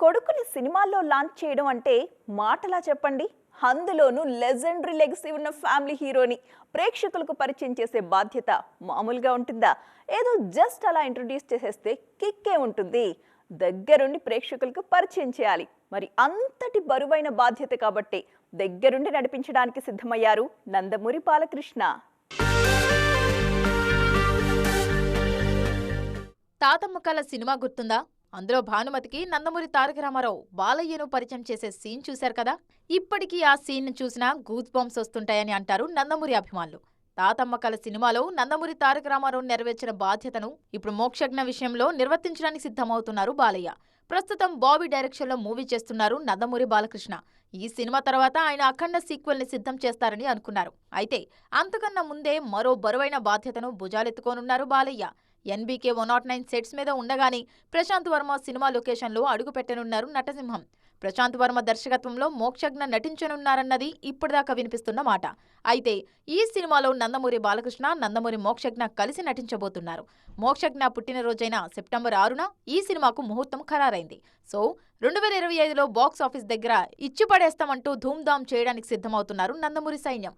కొడుకుని సినిమాల్లో లాంచ్ చేయడం అంటే మాటలా చెప్పండి. అందులోనూ లెజెండరీ లెగసీ ఉన్న ఫ్యామిలీ హీరోని ప్రేక్షకులకు పరిచయం చేసే బాధ్యత మామూలుగా ఉంటుందా? ఏదో జస్ట్ అలా ఇంట్రొడ్యూస్ చేసేస్తే కిక్కే ఉంటుంది. దగ్గరుండి ప్రేక్షకులకు పరిచయం చేయాలి. మరి అంతటి బరువైన బాధ్యత కాబట్టి దగ్గరుండి నడిపించడానికి సిద్ధమయ్యారు నందమూరి బాలకృష్ణ. తాతమ్మ కళ సినిమా గుర్తుందా? అందులో భానుమతికి నందమూరి తారక రామారావు బాలయ్యను పరిచయం చేసే సీన్ చూశారు కదా? ఇప్పటికీ ఆ సీన్ చూసినా గూత్ బాంబ్స్ వస్తుంటాయని అంటారు నందమూరి అభిమానులు. తాతమ్మ కళ సినిమాలో నందమూరి తారక రామారావు నెరవేర్చిన బాధ్యతను ఇప్పుడు మోక్షజ్ఞ విషయంలో నిర్వర్తించడానికి సిద్ధమవుతున్నారు బాలయ్య. ప్రస్తుతం బాబీ డైరెక్షన్లో మూవీ చేస్తున్నారు నందమూరి బాలకృష్ణ. ఈ సినిమా తర్వాత ఆయన అఖండ సీక్వెల్ని సిద్ధం చేస్తారని అనుకున్నారు. అయితే అంతకన్నా ముందే మరో బరువైన బాధ్యతను భుజాలెత్తుకోనున్నారు Balayya. NBK one not nine sets మీద ఉండగానే ప్రశాంత్ వర్మ సినిమా లొకేషన్లో అడుగుపెట్టనున్నారు నటసింహం. ప్రశాంత్ వర్మ దర్శకత్వంలో మోక్షజ్ఞ నటించనున్నారన్నది ఇప్పటిదాకా వినిపిస్తున్న మాట. అయితే ఈ సినిమాలో నందమూరి బాలకృష్ణ నందమూరి మోక్షజ్ఞ కలిసి నటించబోతున్నారు. మోక్షజ్ఞ పుట్టినరోజైన సెప్టెంబర్ ఆరున ఈ సినిమాకు ముహూర్తం ఖరారైంది. సో రెండు వేల ఇరవై ఐదులో బాక్స్ ఆఫీస్ దగ్గర ఇచ్చి పడేస్తామంటూ ధూమ్ధామ్ చేయడానికి సిద్ధమవుతున్నారు నందమూరి సైన్యం.